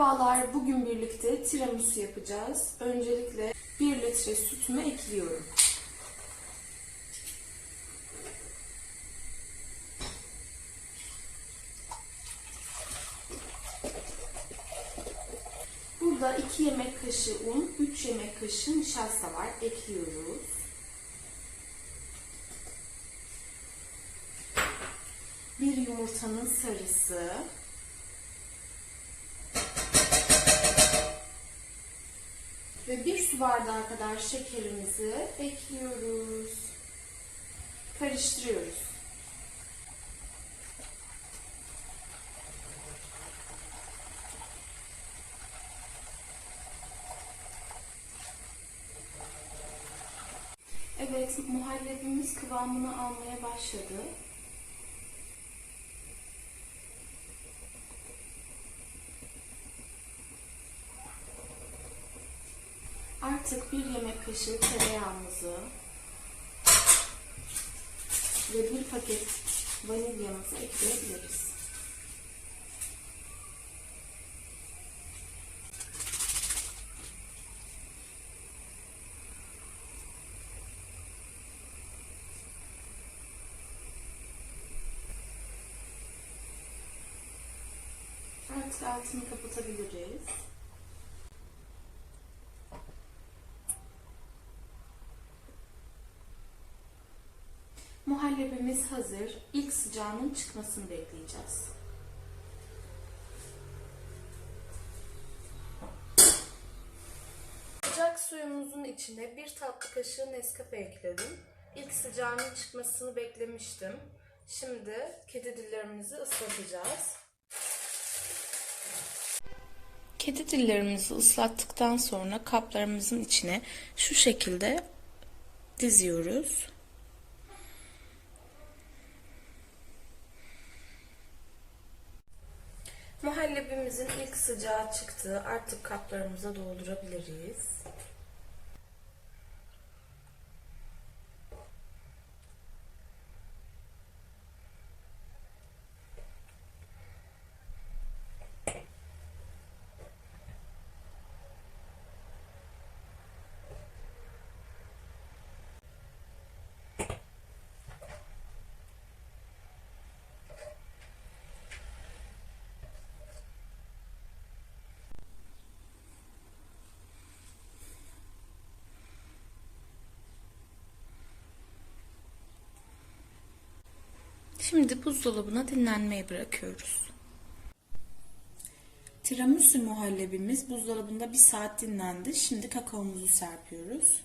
Merhabalar, bugün birlikte tiramisu yapacağız. Öncelikle 1 litre sütümü ekliyorum. Burada 2 yemek kaşığı un, 3 yemek kaşığı nişasta var. Ekliyoruz. Bir yumurtanın sarısı, Ve bir su bardağı kadar şekerimizi ekliyoruz. Karıştırıyoruz. Evet, muhallebimiz kıvamını almaya başladı. Artık bir yemek kaşığı tereyağımızı ve bir paket vanilyamızı ekleyebiliriz. Artık altını kapatabiliriz. Muhallebimiz hazır. İlk sıcağının çıkmasını bekleyeceğiz. Sıcak suyumuzun içine bir tatlı kaşığı Nescafe ekledim. İlk sıcağının çıkmasını beklemiştim. Şimdi kedi dillerimizi ıslatacağız. Kedi dillerimizi ıslattıktan sonra kaplarımızın içine şu şekilde diziyoruz. Muhallebimizin ilk sıcağı çıktı. Artık kaplarımıza doldurabiliriz. Şimdi buzdolabına dinlenmeye bırakıyoruz. Tiramisu muhallebimiz buzdolabında bir saat dinlendi. Şimdi kakaomuzu serpiyoruz.